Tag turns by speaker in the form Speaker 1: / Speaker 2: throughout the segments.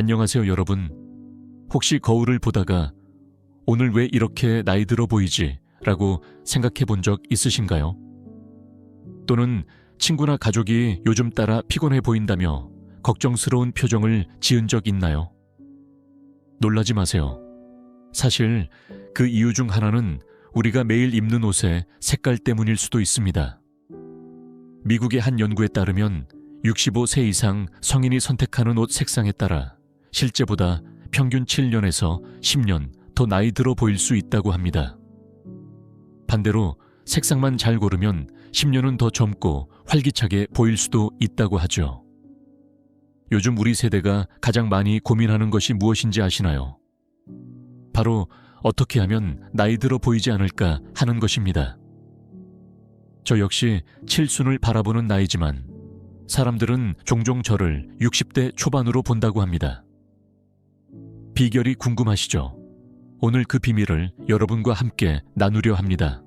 Speaker 1: 안녕하세요, 여러분. 혹시 거울을 보다가 오늘 왜 이렇게 나이 들어 보이지? 라고 생각해 본 적 있으신가요? 또는 친구나 가족이 요즘 따라 피곤해 보인다며 걱정스러운 표정을 지은 적 있나요? 놀라지 마세요. 사실 그 이유 중 하나는 우리가 매일 입는 옷의 색깔 때문일 수도 있습니다. 미국의 한 연구에 따르면 65세 이상 성인이 선택하는 옷 색상에 따라 실제보다 평균 7년에서 10년 더 나이 들어 보일 수 있다고 합니다. 반대로 색상만 잘 고르면 10년은 더 젊고 활기차게 보일 수도 있다고 하죠. 요즘 우리 세대가 가장 많이 고민하는 것이 무엇인지 아시나요? 바로 어떻게 하면 나이 들어 보이지 않을까 하는 것입니다. 저 역시 칠순을 바라보는 나이지만 사람들은 종종 저를 60대 초반으로 본다고 합니다. 비결이 궁금하시죠? 오늘 그 비밀을 여러분과 함께 나누려 합니다.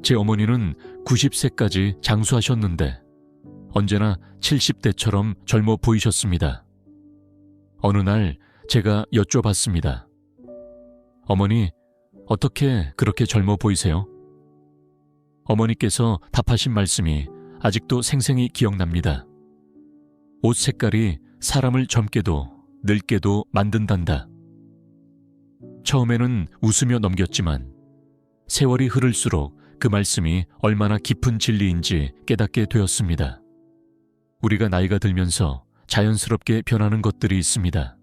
Speaker 1: 제 어머니는 90세까지 장수하셨는데 언제나 70대처럼 젊어 보이셨습니다. 어느 날 제가 여쭤봤습니다. 어머니, 어떻게 그렇게 젊어 보이세요? 어머니께서 답하신 말씀이 아직도 생생히 기억납니다. 옷 색깔이 사람을 젊게도 늙게도 만든단다. 처음에는 웃으며 넘겼지만 세월이 흐를수록 그 말씀이 얼마나 깊은 진리인지 깨닫게 되었습니다. 우리가 나이가 들면서 자연스럽게 변하는 것들이 있습니다.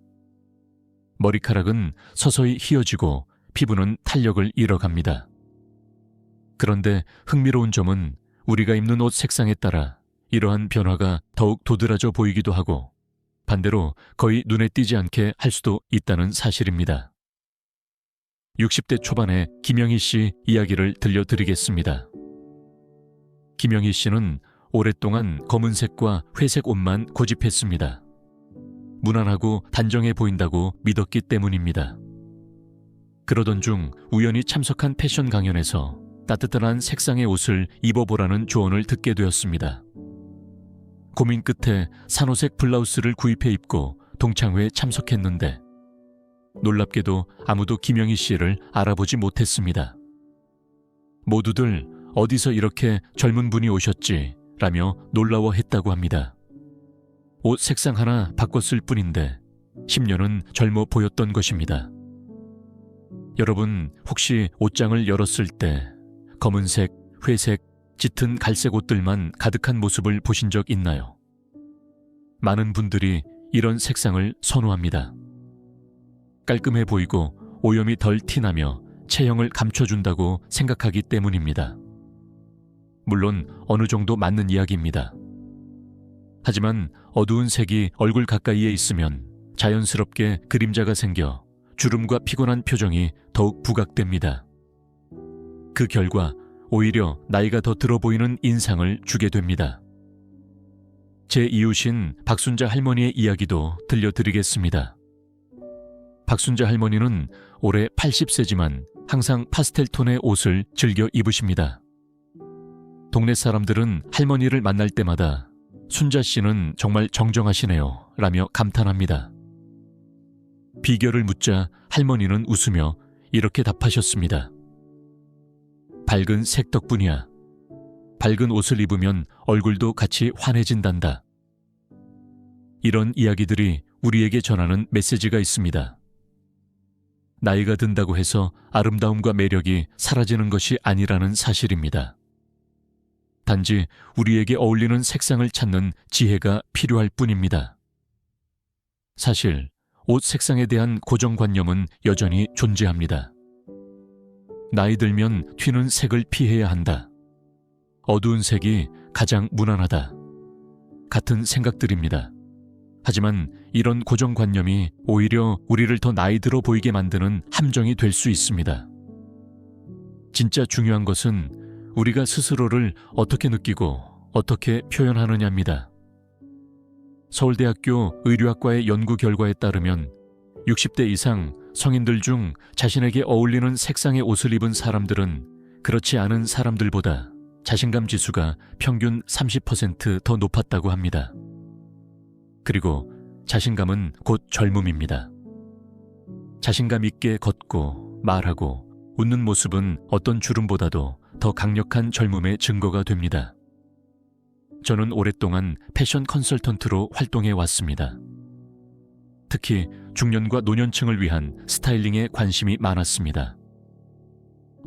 Speaker 1: 머리카락은 서서히 휘어지고 피부는 탄력을 잃어갑니다. 그런데 흥미로운 점은 우리가 입는 옷 색상에 따라 이러한 변화가 더욱 도드라져 보이기도 하고 반대로 거의 눈에 띄지 않게 할 수도 있다는 사실입니다. 60대 초반의 김영희 씨 이야기를 들려드리겠습니다. 김영희 씨는 오랫동안 검은색과 회색 옷만 고집했습니다. 무난하고 단정해 보인다고 믿었기 때문입니다. 그러던 중 우연히 참석한 패션 강연에서 따뜻한 색상의 옷을 입어보라는 조언을 듣게 되었습니다. 고민 끝에 산호색 블라우스를 구입해 입고 동창회에 참석했는데 놀랍게도 아무도 김영희 씨를 알아보지 못했습니다. 모두들 어디서 이렇게 젊은 분이 오셨지 라며 놀라워했다고 합니다. 옷 색상 하나 바꿨을 뿐인데 10년은 젊어 보였던 것입니다. 여러분 혹시 옷장을 열었을 때 검은색, 회색, 짙은 갈색 옷들만 가득한 모습을 보신 적 있나요? 많은 분들이 이런 색상을 선호합니다. 깔끔해 보이고 오염이 덜 티나며 체형을 감춰준다고 생각하기 때문입니다. 물론 어느 정도 맞는 이야기입니다. 하지만 어두운 색이 얼굴 가까이에 있으면 자연스럽게 그림자가 생겨 주름과 피곤한 표정이 더욱 부각됩니다. 그 결과 오히려 나이가 더 들어 보이는 인상을 주게 됩니다. 제 이웃인 박순자 할머니의 이야기도 들려드리겠습니다. 박순자 할머니는 올해 80세지만 항상 파스텔 톤의 옷을 즐겨 입으십니다. 동네 사람들은 할머니를 만날 때마다 순자 씨는 정말 정정하시네요. 라며 감탄합니다. 비결을 묻자 할머니는 웃으며 이렇게 답하셨습니다. 밝은 색 덕분이야. 밝은 옷을 입으면 얼굴도 같이 환해진단다. 이런 이야기들이 우리에게 전하는 메시지가 있습니다. 나이가 든다고 해서 아름다움과 매력이 사라지는 것이 아니라는 사실입니다. 단지 우리에게 어울리는 색상을 찾는 지혜가 필요할 뿐입니다. 사실 옷 색상에 대한 고정관념은 여전히 존재합니다. 나이 들면 튀는 색을 피해야 한다. 어두운 색이 가장 무난하다. 같은 생각들입니다. 하지만 이런 고정관념이 오히려 우리를 더 나이 들어 보이게 만드는 함정이 될 수 있습니다. 진짜 중요한 것은 우리가 스스로를 어떻게 느끼고 어떻게 표현하느냐입니다. 서울대학교 의료학과의 연구 결과에 따르면 60대 이상 성인들 중 자신에게 어울리는 색상의 옷을 입은 사람들은 그렇지 않은 사람들보다 자신감 지수가 평균 30%더 높았다고 합니다. 그리고 자신감은 곧 젊음입니다. 자신감 있게 걷고 말하고 웃는 모습은 어떤 주름보다도 더 강력한 젊음의 증거가 됩니다. 저는 오랫동안 패션 컨설턴트로 활동해 왔습니다. 특히 중년과 노년층을 위한 스타일링에 관심이 많았습니다.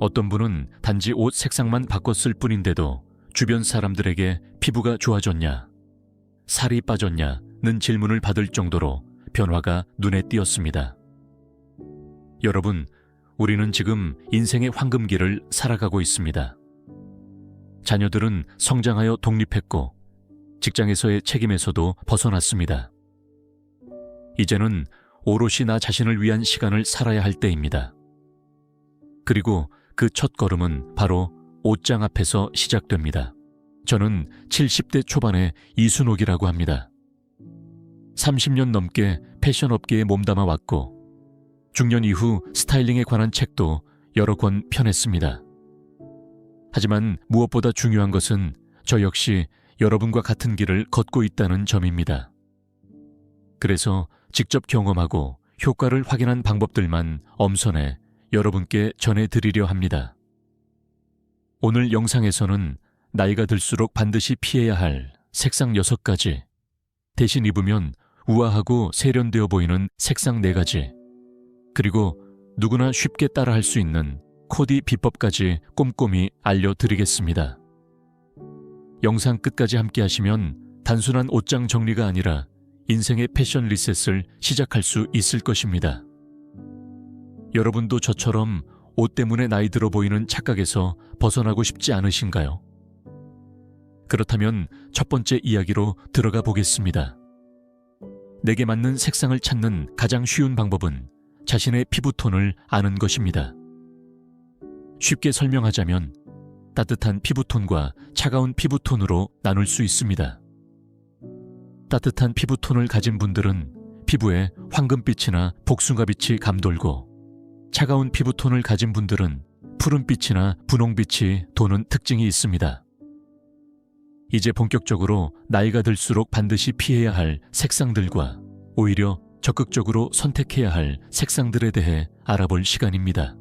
Speaker 1: 어떤 분은 단지 옷 색상만 바꿨을 뿐인데도 주변 사람들에게 피부가 좋아졌냐, 살이 빠졌냐는 질문을 받을 정도로 변화가 눈에 띄었습니다. 여러분, 우리는 지금 인생의 황금기를 살아가고 있습니다. 자녀들은 성장하여 독립했고 직장에서의 책임에서도 벗어났습니다. 이제는 오롯이 나 자신을 위한 시간을 살아야 할 때입니다. 그리고 그 첫 걸음은 바로 옷장 앞에서 시작됩니다. 저는 70대 초반의 이순옥이라고 합니다. 30년 넘게 패션 업계에 몸담아 왔고 중년 이후 스타일링에 관한 책도 여러 권 펴냈습니다. 하지만 무엇보다 중요한 것은 저 역시 여러분과 같은 길을 걷고 있다는 점입니다. 그래서 직접 경험하고 효과를 확인한 방법들만 엄선해 여러분께 전해드리려 합니다. 오늘 영상에서는 나이가 들수록 반드시 피해야 할 색상 6가지, 대신 입으면 우아하고 세련되어 보이는 색상 4가지, 그리고 누구나 쉽게 따라할 수 있는 코디 비법까지 꼼꼼히 알려드리겠습니다. 영상 끝까지 함께 하시면 단순한 옷장 정리가 아니라 인생의 패션 리셋을 시작할 수 있을 것입니다. 여러분도 저처럼 옷 때문에 나이 들어 보이는 착각에서 벗어나고 싶지 않으신가요? 그렇다면 첫 번째 이야기로 들어가 보겠습니다. 내게 맞는 색상을 찾는 가장 쉬운 방법은 자신의 피부톤을 아는 것입니다. 쉽게 설명하자면 따뜻한 피부톤과 차가운 피부톤으로 나눌 수 있습니다. 따뜻한 피부톤을 가진 분들은 피부에 황금빛이나 복숭아빛이 감돌고 차가운 피부톤을 가진 분들은 푸른빛이나 분홍빛이 도는 특징이 있습니다. 이제 본격적으로 나이가 들수록 반드시 피해야 할 색상들과 오히려 적극적으로 선택해야 할 색상들에 대해 알아볼 시간입니다.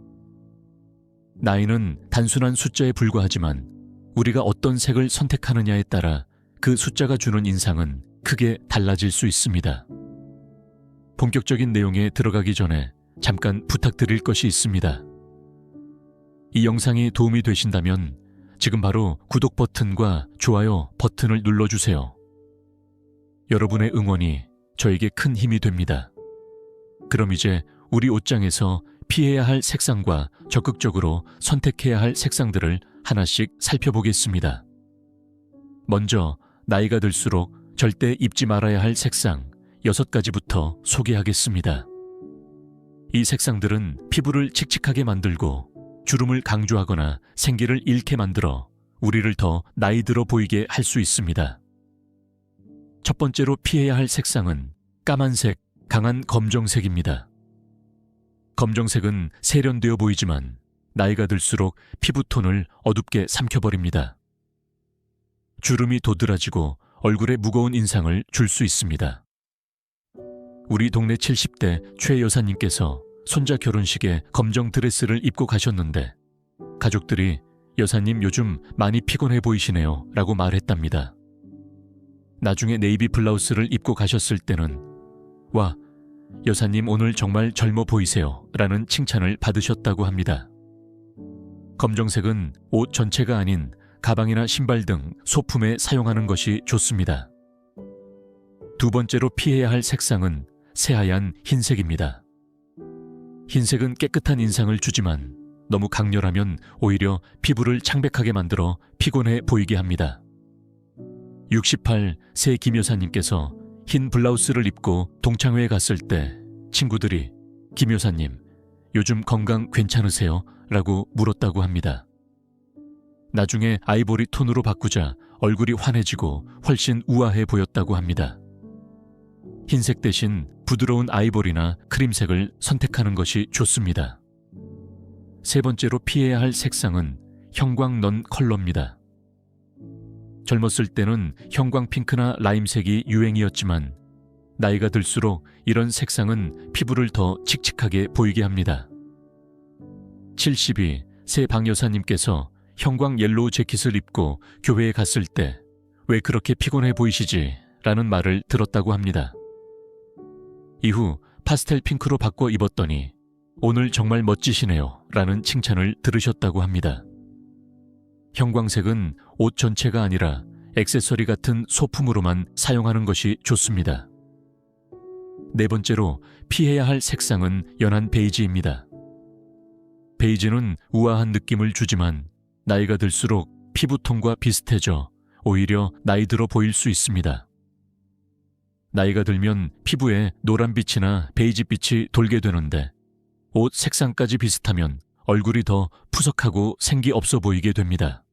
Speaker 1: 나이는 단순한 숫자에 불과하지만 우리가 어떤 색을 선택하느냐에 따라 그 숫자가 주는 인상은 크게 달라질 수 있습니다. 본격적인 내용에 들어가기 전에 잠깐 부탁드릴 것이 있습니다. 이 영상이 도움이 되신다면 지금 바로 구독 버튼과 좋아요 버튼을 눌러주세요. 여러분의 응원이 저에게 큰 힘이 됩니다. 그럼 이제 우리 옷장에서 피해야 할 색상과 적극적으로 선택해야 할 색상들을 하나씩 살펴보겠습니다. 먼저 나이가 들수록 절대 입지 말아야 할 색상 6가지부터 소개하겠습니다. 이 색상들은 피부를 칙칙하게 만들고 주름을 강조하거나 생기를 잃게 만들어 우리를 더 나이 들어 보이게 할 수 있습니다. 첫 번째로 피해야 할 색상은 까만색, 강한 검정색입니다. 검정색은 세련되어 보이지만 나이가 들수록 피부톤을 어둡게 삼켜버립니다. 주름이 도드라지고 얼굴에 무거운 인상을 줄 수 있습니다. 우리 동네 70대 최 여사님께서 손자 결혼식에 검정 드레스를 입고 가셨는데 가족들이 여사님 요즘 많이 피곤해 보이시네요 라고 말했답니다. 나중에 네이비 블라우스를 입고 가셨을 때는 와, 여사님 오늘 정말 젊어 보이세요. 라는 칭찬을 받으셨다고 합니다. 검정색은 옷 전체가 아닌 가방이나 신발 등 소품에 사용하는 것이 좋습니다. 두 번째로 피해야 할 색상은 새하얀 흰색입니다. 흰색은 깨끗한 인상을 주지만 너무 강렬하면 오히려 피부를 창백하게 만들어 피곤해 보이게 합니다. 68세 김여사님께서 흰 블라우스를 입고 동창회에 갔을 때 친구들이 김 여사님, 요즘 건강 괜찮으세요? 라고 물었다고 합니다. 나중에 아이보리 톤으로 바꾸자 얼굴이 환해지고 훨씬 우아해 보였다고 합니다. 흰색 대신 부드러운 아이보리나 크림색을 선택하는 것이 좋습니다. 세 번째로 피해야 할 색상은 형광 넌 컬러입니다. 젊었을 때는 형광 핑크나 라임색이 유행이었지만 나이가 들수록 이런 색상은 피부를 더 칙칙하게 보이게 합니다. 72. 새 방여사님께서 형광 옐로우 재킷을 입고 교회에 갔을 때 왜 그렇게 피곤해 보이시지? 라는 말을 들었다고 합니다. 이후 파스텔 핑크로 바꿔 입었더니 오늘 정말 멋지시네요. 라는 칭찬을 들으셨다고 합니다. 형광색은 옷 전체가 아니라 액세서리 같은 소품으로만 사용하는 것이 좋습니다. 네 번째로 피해야 할 색상은 연한 베이지입니다. 베이지는 우아한 느낌을 주지만 나이가 들수록 피부톤과 비슷해져 오히려 나이 들어 보일 수 있습니다. 나이가 들면 피부에 노란빛이나 베이지빛이 돌게 되는데 옷 색상까지 비슷하면 얼굴이 더 푸석하고 생기 없어 보이게 됩니다.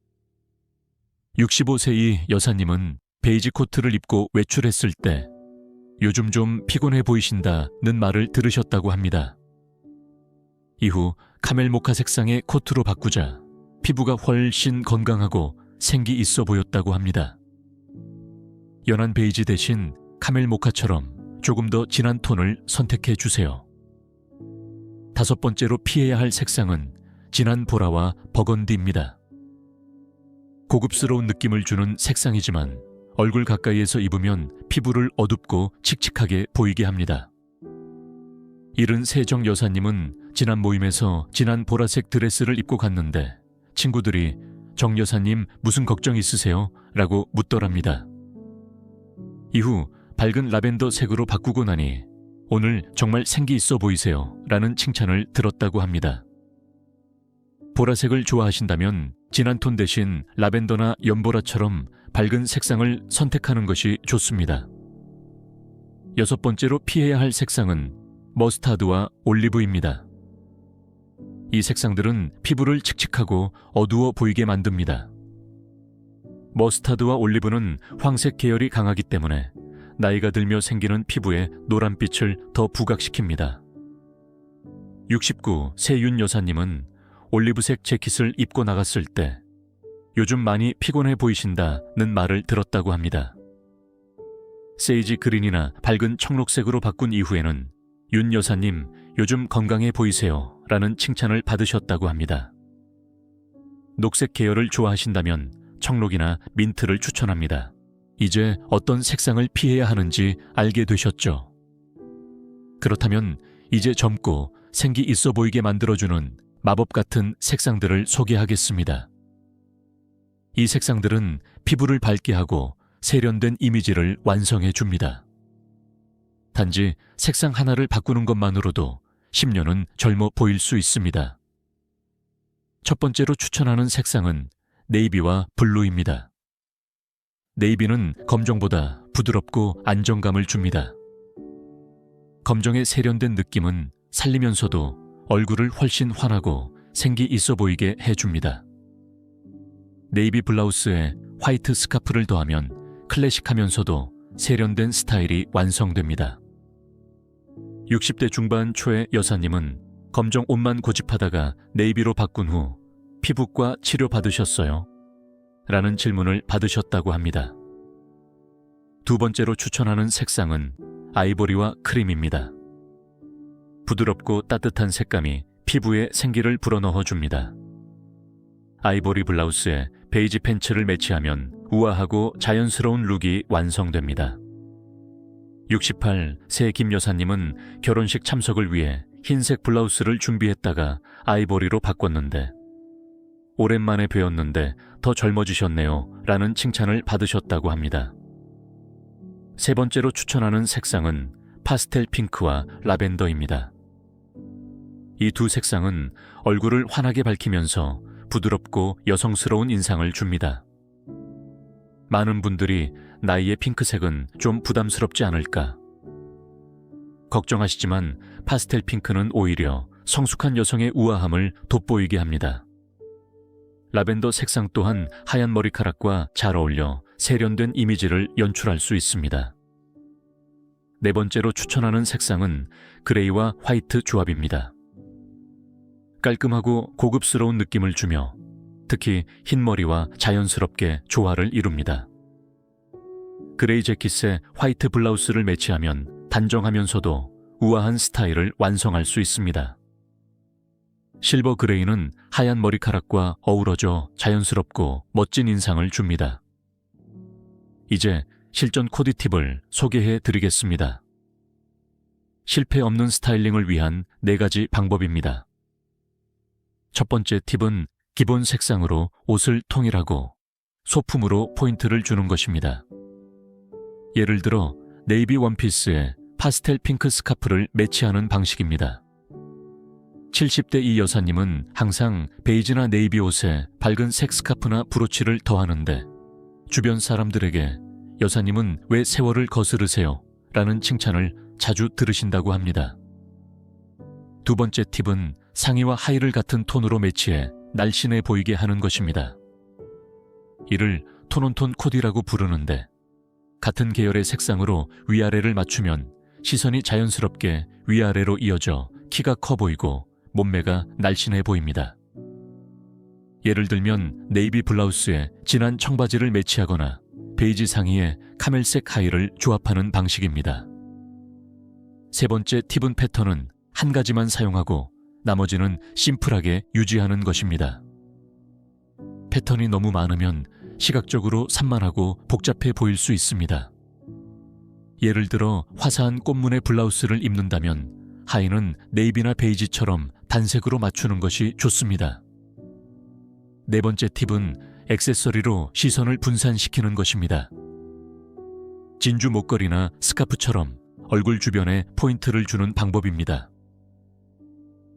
Speaker 1: 65세의 여사님은 베이지 코트를 입고 외출했을 때 요즘 좀 피곤해 보이신다는 말을 들으셨다고 합니다. 이후 카멜 모카 색상의 코트로 바꾸자 피부가 훨씬 건강하고 생기 있어 보였다고 합니다. 연한 베이지 대신 카멜 모카처럼 조금 더 진한 톤을 선택해 주세요. 다섯 번째로 피해야 할 색상은 진한 보라와 버건디입니다. 고급스러운 느낌을 주는 색상이지만 얼굴 가까이에서 입으면 피부를 어둡고 칙칙하게 보이게 합니다. 이른 세정 여사님은 지난 모임에서 진한 보라색 드레스를 입고 갔는데 친구들이 정 여사님 무슨 걱정 있으세요? 라고 묻더랍니다. 이후 밝은 라벤더 색으로 바꾸고 나니 오늘 정말 생기 있어 보이세요. 라는 칭찬을 들었다고 합니다. 보라색을 좋아하신다면 진한 톤 대신 라벤더나 연보라처럼 밝은 색상을 선택하는 것이 좋습니다. 여섯 번째로 피해야 할 색상은 머스타드와 올리브입니다. 이 색상들은 피부를 칙칙하고 어두워 보이게 만듭니다. 머스타드와 올리브는 황색 계열이 강하기 때문에 나이가 들며 생기는 피부에 노란빛을 더 부각시킵니다. 69. 세윤 여사님은 올리브색 재킷을 입고 나갔을 때 요즘 많이 피곤해 보이신다는 말을 들었다고 합니다. 세이지 그린이나 밝은 청록색으로 바꾼 이후에는 윤 여사님 요즘 건강해 보이세요 라는 칭찬을 받으셨다고 합니다. 녹색 계열을 좋아하신다면 청록이나 민트를 추천합니다. 이제 어떤 색상을 피해야 하는지 알게 되셨죠? 그렇다면 이제 젊고 생기 있어 보이게 만들어주는 마법 같은 색상들을 소개하겠습니다. 이 색상들은 피부를 밝게 하고 세련된 이미지를 완성해 줍니다. 단지 색상 하나를 바꾸는 것만으로도 10년은 젊어 보일 수 있습니다. 첫 번째로 추천하는 색상은 네이비와 블루입니다. 네이비는 검정보다 부드럽고 안정감을 줍니다. 검정의 세련된 느낌은 살리면서도 얼굴을 훨씬 환하고 생기 있어 보이게 해줍니다. 네이비 블라우스에 화이트 스카프를 더하면 클래식하면서도 세련된 스타일이 완성됩니다. 60대 중반 초의 여사님은 검정 옷만 고집하다가 네이비로 바꾼 후 피부과 치료받으셨어요? 라는 질문을 받으셨다고 합니다. 두 번째로 추천하는 색상은 아이보리와 크림입니다. 부드럽고 따뜻한 색감이 피부에 생기를 불어넣어 줍니다. 아이보리 블라우스에 베이지 팬츠를 매치하면 우아하고 자연스러운 룩이 완성됩니다. 68. 새김 여사님은 결혼식 참석을 위해 흰색 블라우스를 준비했다가 아이보리로 바꿨는데 오랜만에 뵈었는데 더 젊어지셨네요. 라는 칭찬을 받으셨다고 합니다. 세 번째로 추천하는 색상은 파스텔 핑크와 라벤더입니다. 이 두 색상은 얼굴을 환하게 밝히면서 부드럽고 여성스러운 인상을 줍니다. 많은 분들이 나이의 핑크색은 좀 부담스럽지 않을까? 걱정하시지만 파스텔 핑크는 오히려 성숙한 여성의 우아함을 돋보이게 합니다. 라벤더 색상 또한 하얀 머리카락과 잘 어울려 세련된 이미지를 연출할 수 있습니다. 네 번째로 추천하는 색상은 그레이와 화이트 조합입니다. 깔끔하고 고급스러운 느낌을 주며 특히 흰 머리와 자연스럽게 조화를 이룹니다. 그레이 재킷에 화이트 블라우스를 매치하면 단정하면서도 우아한 스타일을 완성할 수 있습니다. 실버 그레이는 하얀 머리카락과 어우러져 자연스럽고 멋진 인상을 줍니다. 이제 실전 코디 팁을 소개해 드리겠습니다. 실패 없는 스타일링을 위한 네 가지 방법입니다. 첫 번째 팁은 기본 색상으로 옷을 통일하고 소품으로 포인트를 주는 것입니다. 예를 들어 네이비 원피스에 파스텔 핑크 스카프를 매치하는 방식입니다. 70대 이 여사님은 항상 베이지나 네이비 옷에 밝은 색 스카프나 브로치를 더하는데 주변 사람들에게 여사님은 왜 세월을 거스르세요? 라는 칭찬을 자주 들으신다고 합니다. 두 번째 팁은 상의와 하의를 같은 톤으로 매치해 날씬해 보이게 하는 것입니다. 이를 톤온톤 코디라고 부르는데 같은 계열의 색상으로 위아래를 맞추면 시선이 자연스럽게 위아래로 이어져 키가 커 보이고 몸매가 날씬해 보입니다. 예를 들면 네이비 블라우스에 진한 청바지를 매치하거나 베이지 상의에 카멜색 하의를 조합하는 방식입니다. 세 번째 팁은 패턴은 한 가지만 사용하고 나머지는 심플하게 유지하는 것입니다. 패턴이 너무 많으면 시각적으로 산만하고 복잡해 보일 수 있습니다. 예를 들어 화사한 꽃무늬 블라우스를 입는다면 하의는 네이비나 베이지처럼 단색으로 맞추는 것이 좋습니다. 네 번째 팁은 액세서리로 시선을 분산시키는 것입니다. 진주 목걸이나 스카프처럼 얼굴 주변에 포인트를 주는 방법입니다.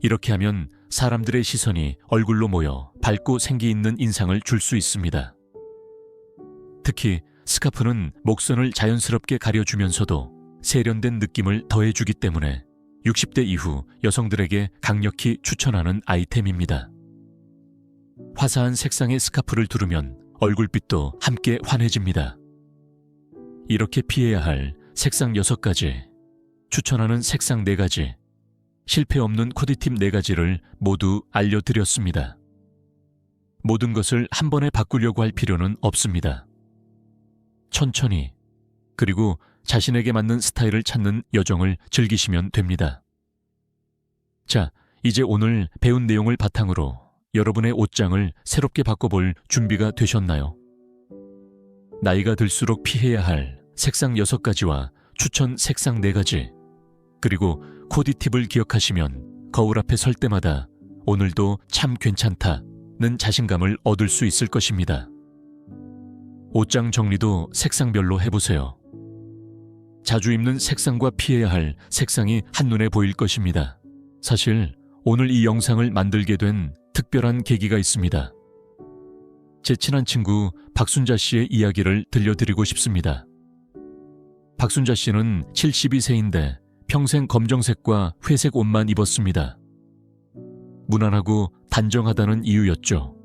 Speaker 1: 이렇게 하면 사람들의 시선이 얼굴로 모여 밝고 생기 있는 인상을 줄 수 있습니다. 특히 스카프는 목선을 자연스럽게 가려주면서도 세련된 느낌을 더해주기 때문에 60대 이후 여성들에게 강력히 추천하는 아이템입니다. 화사한 색상의 스카프를 두르면 얼굴빛도 함께 환해집니다. 이렇게 피해야 할 색상 6가지, 추천하는 색상 4가지, 실패 없는 코디팁 4가지를 모두 알려드렸습니다. 모든 것을 한 번에 바꾸려고 할 필요는 없습니다. 천천히, 그리고 자신에게 맞는 스타일을 찾는 여정을 즐기시면 됩니다. 자, 이제 오늘 배운 내용을 바탕으로 여러분의 옷장을 새롭게 바꿔볼 준비가 되셨나요? 나이가 들수록 피해야 할 색상 6가지와 추천 색상 4가지, 그리고 코디 팁을 기억하시면 거울 앞에 설 때마다 오늘도 참 괜찮다는 자신감을 얻을 수 있을 것입니다. 옷장 정리도 색상별로 해보세요. 자주 입는 색상과 피해야 할 색상이 한눈에 보일 것입니다. 사실 오늘 이 영상을 만들게 된 특별한 계기가 있습니다. 제 친한 친구 박순자 씨의 이야기를 들려드리고 싶습니다. 박순자 씨는 72세인데 평생 검정색과 회색 옷만 입었습니다. 무난하고 단정하다는 이유였죠.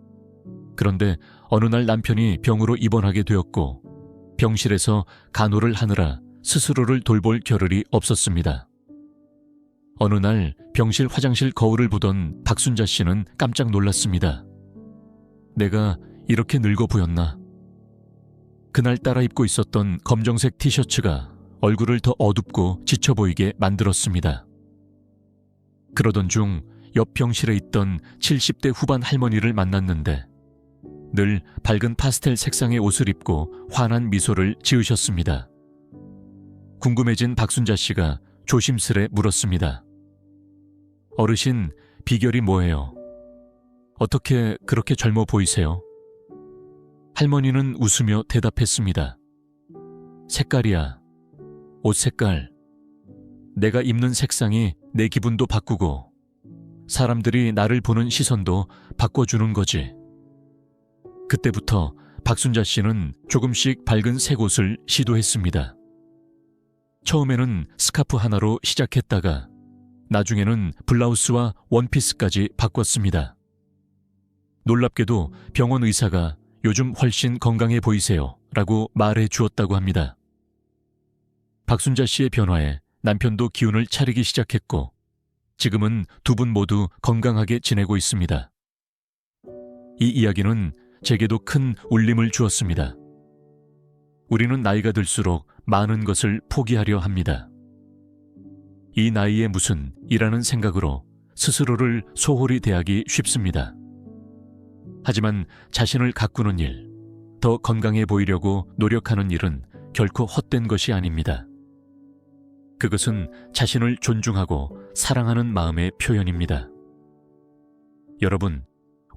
Speaker 1: 그런데 어느 날 남편이 병으로 입원하게 되었고 병실에서 간호를 하느라 스스로를 돌볼 겨를이 없었습니다. 어느 날 병실 화장실 거울을 보던 박순자 씨는 깜짝 놀랐습니다. 내가 이렇게 늙어 보였나? 그날 따라 입고 있었던 검정색 티셔츠가 얼굴을 더 어둡고 지쳐 보이게 만들었습니다. 그러던 중 옆 병실에 있던 70대 후반 할머니를 만났는데 늘 밝은 파스텔 색상의 옷을 입고 환한 미소를 지으셨습니다. 궁금해진 박순자 씨가 조심스레 물었습니다. 어르신, 비결이 뭐예요? 어떻게 그렇게 젊어 보이세요? 할머니는 웃으며 대답했습니다. 색깔이야. 옷 색깔. 내가 입는 색상이 내 기분도 바꾸고 사람들이 나를 보는 시선도 바꿔주는 거지. 그때부터 박순자 씨는 조금씩 밝은 색 옷을 시도했습니다. 처음에는 스카프 하나로 시작했다가 나중에는 블라우스와 원피스까지 바꿨습니다. 놀랍게도 병원 의사가 요즘 훨씬 건강해 보이세요 라고 말해 주었다고 합니다. 박순자 씨의 변화에 남편도 기운을 차리기 시작했고 지금은 두 분 모두 건강하게 지내고 있습니다. 이 이야기는 제게도 큰 울림을 주었습니다. 우리는 나이가 들수록 많은 것을 포기하려 합니다. 이 나이에 무슨 이라는 생각으로 스스로를 소홀히 대하기 쉽습니다. 하지만 자신을 가꾸는 일, 더 건강해 보이려고 노력하는 일은 결코 헛된 것이 아닙니다. 그것은 자신을 존중하고 사랑하는 마음의 표현입니다. 여러분,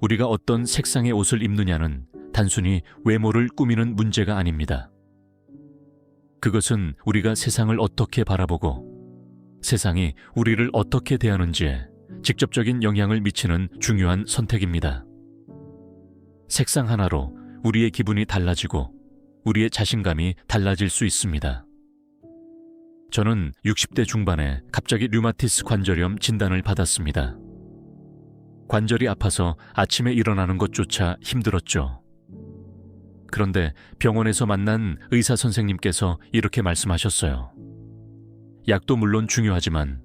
Speaker 1: 우리가 어떤 색상의 옷을 입느냐는 단순히 외모를 꾸미는 문제가 아닙니다. 그것은 우리가 세상을 어떻게 바라보고 세상이 우리를 어떻게 대하는지에 직접적인 영향을 미치는 중요한 선택입니다. 색상 하나로 우리의 기분이 달라지고 우리의 자신감이 달라질 수 있습니다. 저는 60대 중반에 갑자기 류마티스 관절염 진단을 받았습니다. 관절이 아파서 아침에 일어나는 것조차 힘들었죠. 그런데 병원에서 만난 의사 선생님께서 이렇게 말씀하셨어요. 약도 물론 중요하지만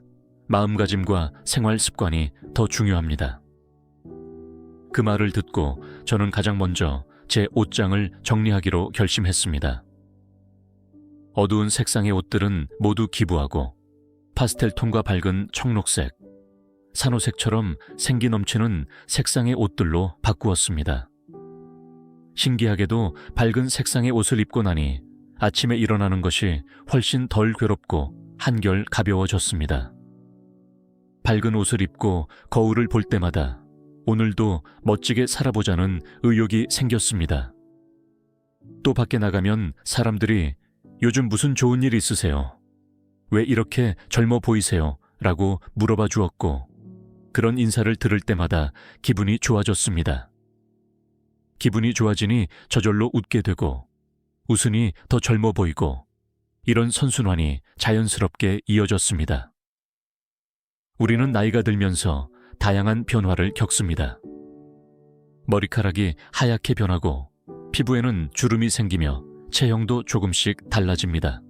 Speaker 1: 마음가짐과 생활 습관이 더 중요합니다. 그 말을 듣고 저는 가장 먼저 제 옷장을 정리하기로 결심했습니다. 어두운 색상의 옷들은 모두 기부하고 파스텔 톤과 밝은 청록색, 산호색처럼 생기 넘치는 색상의 옷들로 바꾸었습니다. 신기하게도 밝은 색상의 옷을 입고 나니 아침에 일어나는 것이 훨씬 덜 괴롭고 한결 가벼워졌습니다. 밝은 옷을 입고 거울을 볼 때마다 오늘도 멋지게 살아보자는 의욕이 생겼습니다. 또 밖에 나가면 사람들이 요즘 무슨 좋은 일 있으세요? 왜 이렇게 젊어 보이세요? 라고 물어봐 주었고, 그런 인사를 들을 때마다 기분이 좋아졌습니다. 기분이 좋아지니 저절로 웃게 되고, 웃으니 더 젊어 보이고, 이런 선순환이 자연스럽게 이어졌습니다. 우리는 나이가 들면서 다양한 변화를 겪습니다. 머리카락이 하얗게 변하고, 피부에는 주름이 생기며 체형도 조금씩 달라집니다.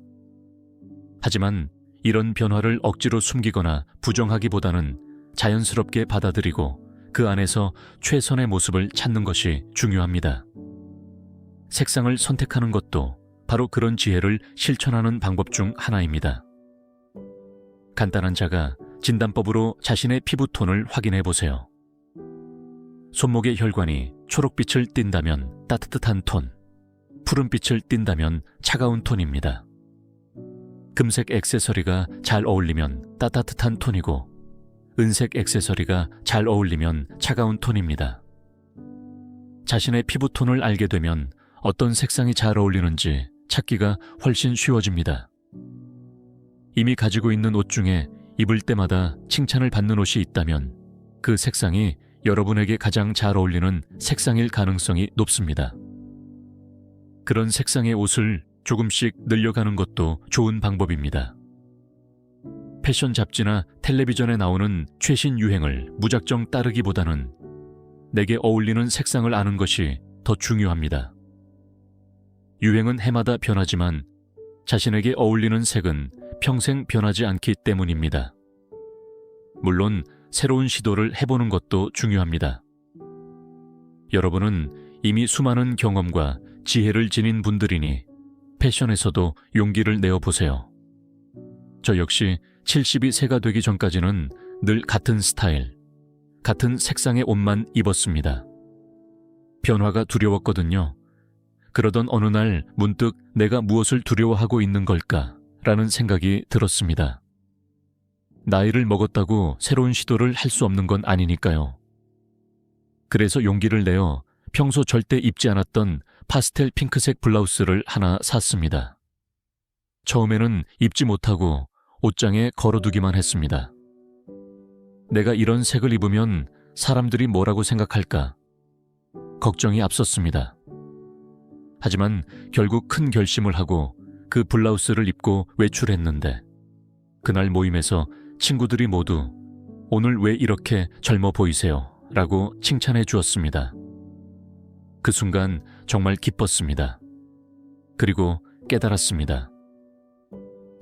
Speaker 1: 하지만 이런 변화를 억지로 숨기거나 부정하기보다는 자연스럽게 받아들이고 그 안에서 최선의 모습을 찾는 것이 중요합니다. 색상을 선택하는 것도 바로 그런 지혜를 실천하는 방법 중 하나입니다. 간단한 자가 진단법으로 자신의 피부톤을 확인해 보세요. 손목의 혈관이 초록빛을 띈다면 따뜻한 톤, 푸른빛을 띈다면 차가운 톤입니다. 금색 액세서리가 잘 어울리면 따뜻한 톤이고, 은색 액세서리가 잘 어울리면 차가운 톤입니다. 자신의 피부톤을 알게 되면 어떤 색상이 잘 어울리는지 찾기가 훨씬 쉬워집니다. 이미 가지고 있는 옷 중에 입을 때마다 칭찬을 받는 옷이 있다면 그 색상이 여러분에게 가장 잘 어울리는 색상일 가능성이 높습니다. 그런 색상의 옷을 조금씩 늘려가는 것도 좋은 방법입니다. 패션 잡지나 텔레비전에 나오는 최신 유행을 무작정 따르기보다는 내게 어울리는 색상을 아는 것이 더 중요합니다. 유행은 해마다 변하지만 자신에게 어울리는 색은 평생 변하지 않기 때문입니다. 물론 새로운 시도를 해보는 것도 중요합니다. 여러분은 이미 수많은 경험과 지혜를 지닌 분들이니 패션에서도 용기를 내어 보세요. 저 역시 70이 새가 되기 전까지는 늘 같은 스타일, 같은 색상의 옷만 입었습니다. 변화가 두려웠거든요. 그러던 어느 날 문득 내가 무엇을 두려워하고 있는 걸까? 라는 생각이 들었습니다. 나이를 먹었다고 새로운 시도를 할 수 없는 건 아니니까요. 그래서 용기를 내어 평소 절대 입지 않았던 파스텔 핑크색 블라우스를 하나 샀습니다. 처음에는 입지 못하고 옷장에 걸어두기만 했습니다. 내가 이런 색을 입으면 사람들이 뭐라고 생각할까? 걱정이 앞섰습니다. 하지만 결국 큰 결심을 하고 그 블라우스를 입고 외출했는데 그날 모임에서 친구들이 모두 오늘 왜 이렇게 젊어 보이세요? 라고 칭찬해 주었습니다. 그 순간 정말 기뻤습니다. 그리고 깨달았습니다.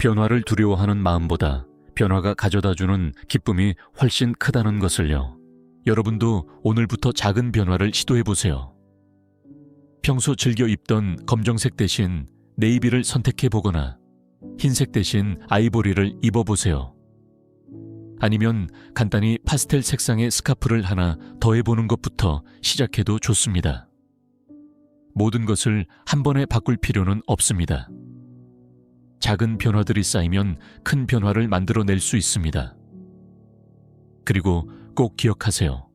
Speaker 1: 변화를 두려워하는 마음보다 변화가 가져다 주는 기쁨이 훨씬 크다는 것을요. 여러분도 오늘부터 작은 변화를 시도해 보세요. 평소 즐겨 입던 검정색 대신 네이비를 선택해 보거나 흰색 대신 아이보리를 입어 보세요. 아니면 간단히 파스텔 색상의 스카프를 하나 더해 보는 것부터 시작해도 좋습니다. 모든 것을 한 번에 바꿀 필요는 없습니다. 작은 변화들이 쌓이면 큰 변화를 만들어낼 수 있습니다. 그리고 꼭 기억하세요.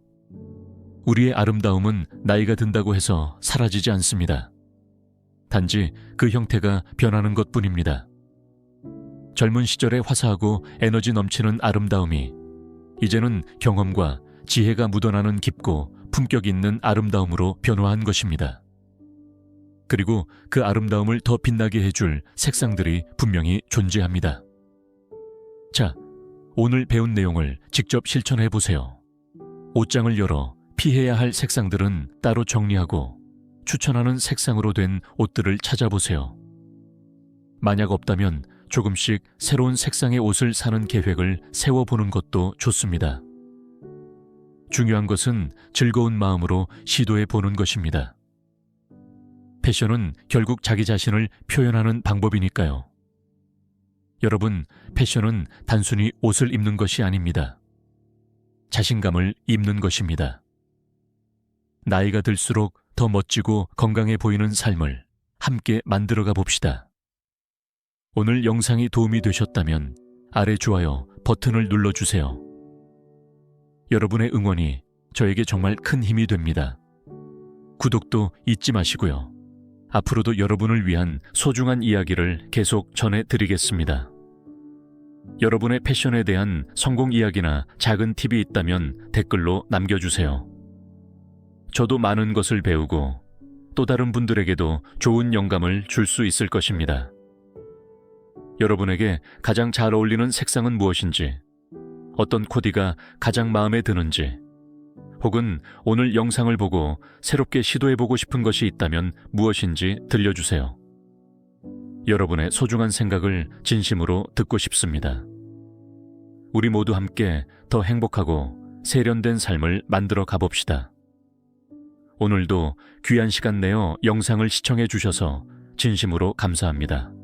Speaker 1: 우리의 아름다움은 나이가 든다고 해서 사라지지 않습니다. 단지 그 형태가 변하는 것 뿐입니다. 젊은 시절의 화사하고 에너지 넘치는 아름다움이 이제는 경험과 지혜가 묻어나는 깊고 품격 있는 아름다움으로 변화한 것입니다. 그리고 그 아름다움을 더 빛나게 해줄 색상들이 분명히 존재합니다. 자, 오늘 배운 내용을 직접 실천해 보세요. 옷장을 열어 피해야 할 색상들은 따로 정리하고 추천하는 색상으로 된 옷들을 찾아보세요. 만약 없다면 조금씩 새로운 색상의 옷을 사는 계획을 세워보는 것도 좋습니다. 중요한 것은 즐거운 마음으로 시도해 보는 것입니다. 패션은 결국 자기 자신을 표현하는 방법이니까요. 여러분, 패션은 단순히 옷을 입는 것이 아닙니다. 자신감을 입는 것입니다. 나이가 들수록 더 멋지고 건강해 보이는 삶을 함께 만들어가 봅시다. 오늘 영상이 도움이 되셨다면 아래 좋아요 버튼을 눌러주세요. 여러분의 응원이 저에게 정말 큰 힘이 됩니다. 구독도 잊지 마시고요. 앞으로도 여러분을 위한 소중한 이야기를 계속 전해드리겠습니다. 여러분의 패션에 대한 성공 이야기나 작은 팁이 있다면 댓글로 남겨주세요. 저도 많은 것을 배우고 또 다른 분들에게도 좋은 영감을 줄 수 있을 것입니다. 여러분에게 가장 잘 어울리는 색상은 무엇인지, 어떤 코디가 가장 마음에 드는지, 혹은 오늘 영상을 보고 새롭게 시도해보고 싶은 것이 있다면 무엇인지 들려주세요. 여러분의 소중한 생각을 진심으로 듣고 싶습니다. 우리 모두 함께 더 행복하고 세련된 삶을 만들어 가봅시다. 오늘도 귀한 시간 내어 영상을 시청해 주셔서 진심으로 감사합니다.